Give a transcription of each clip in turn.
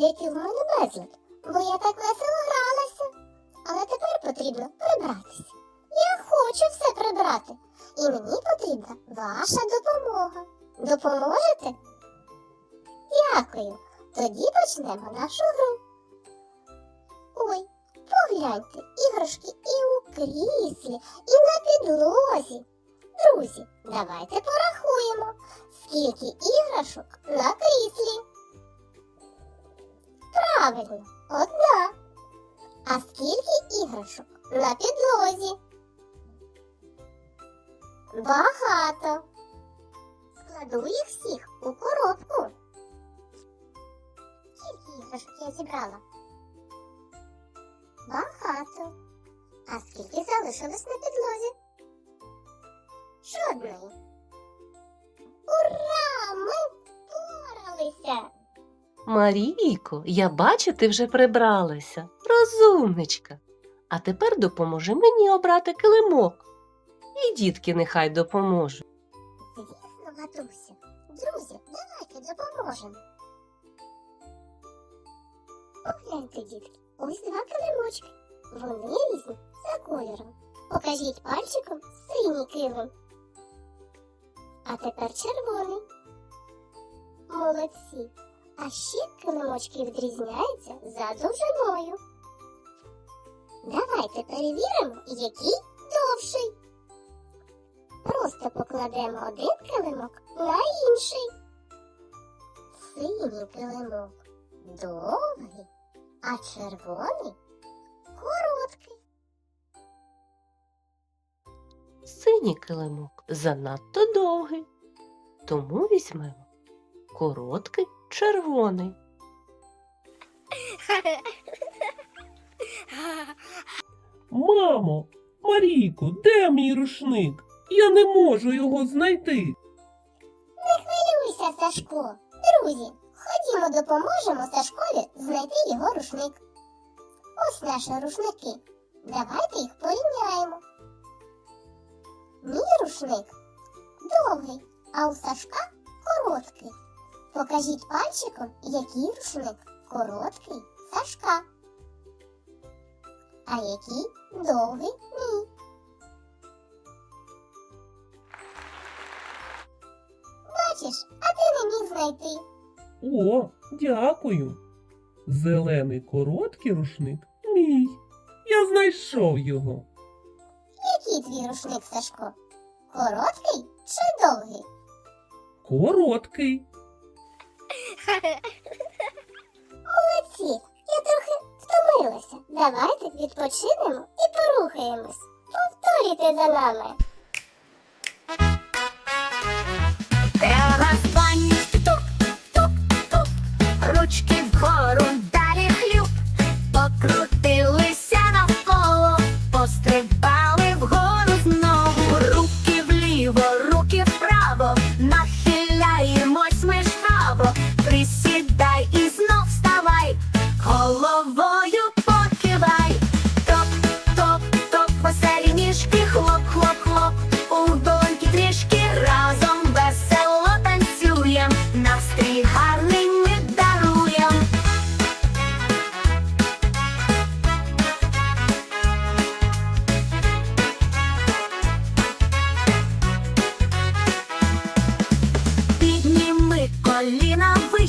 Бачите, який в мене безлад, бо я так весело гралася. Але тепер потрібно прибратися. Я хочу все прибрати, і мені потрібна ваша допомога. Допоможете? Дякую. Тоді почнемо нашу гру. Ой, погляньте, іграшки і у кріслі, і на підлозі. Друзі, давайте порахуємо, скільки іграшок на кріслі. Правильно, одна. А скільки іграшок на підлозі? Багато. Складу їх всіх у коробку. Скільки іграшок я зібрала? Багато. А скільки залишилось на підлозі? Жодної. Ура! Ми впоралися! Марійко, я бачу, ти вже прибралася. Розумничка. А тепер допоможи мені обрати килимок. І дітки нехай допоможуть. Звісно, матуся. Друзі, давайте допоможемо. Погляньте, дітки, ось два килимочки. Вони різні за кольором. Покажіть пальчиком синій килим. А тепер червоний. Молодці. А ще килимочки відрізняються за довжиною. Давайте перевіримо, який довший. Просто покладемо один килимок на інший. Синій килимок довгий, а червоний короткий. Синій килимок занадто довгий. Тому візьмемо короткий червоний. Мамо, Марійко, де мій рушник? Я не можу його знайти. Не хвилюйся, Сашко. Друзі, ходімо допоможемо Сашкові знайти його рушник. Ось наші рушники. Давайте їх порівняємо. Мій рушник довгий, а у Сашка короткий. Покажіть пальчиком, який рушник короткий Сашка. А який довгий мій. Бачиш, а ти не міг знайти. О, дякую. Зелений короткий рушник мій. Я знайшов його. Який твій рушник, Сашко? Короткий чи довгий? Короткий. Молодці, я трохи втомилася. Давайте відпочинемо і порухаємось. Повторюйте за нами.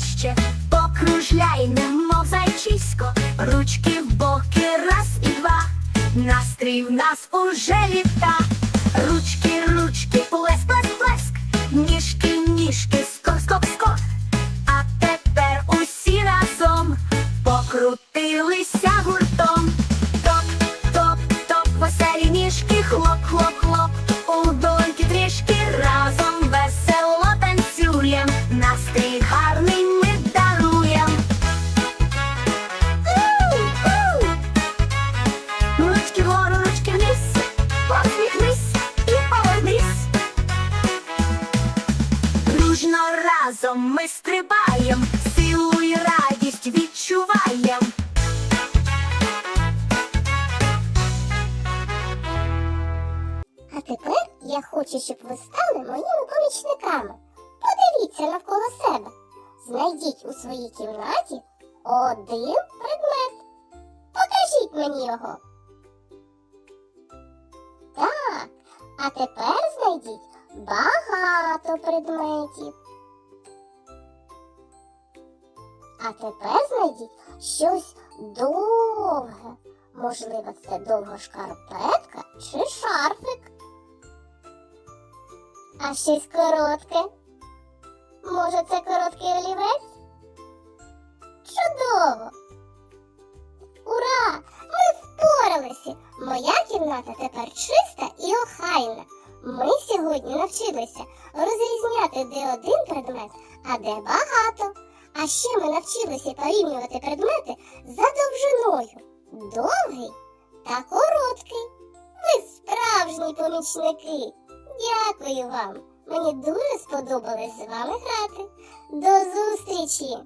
Вище, покружляй, немов зайчисько, ручки в боки, раз і два. Настрій в нас уже літа. Ручки, ручки, плеск, плеск, плеск, ніжки, ніжки, Дружно разом ми стрибаєм, силу і радість відчуваєм. А тепер я хочу, щоб ви стали моїми помічниками. Подивіться навколо себе. Знайдіть у своїй кімнаті один предмет. Покажіть мені його. Так, а тепер знайдіть багато предметів. А тепер знайдіть щось довге. Можливо, це довга шкарпетка чи шарфик. А щось коротке. Може, це короткий олівець? Чудово! Ура! Ми впоралися! Моя кімната тепер чиста і охайна. Ми сьогодні навчилися розрізняти, де один предмет, а де багато. А ще ми навчилися порівнювати предмети за довжиною. Довгий та короткий. Ви справжні помічники. Дякую вам. Мені дуже сподобалось з вами грати. До зустрічі!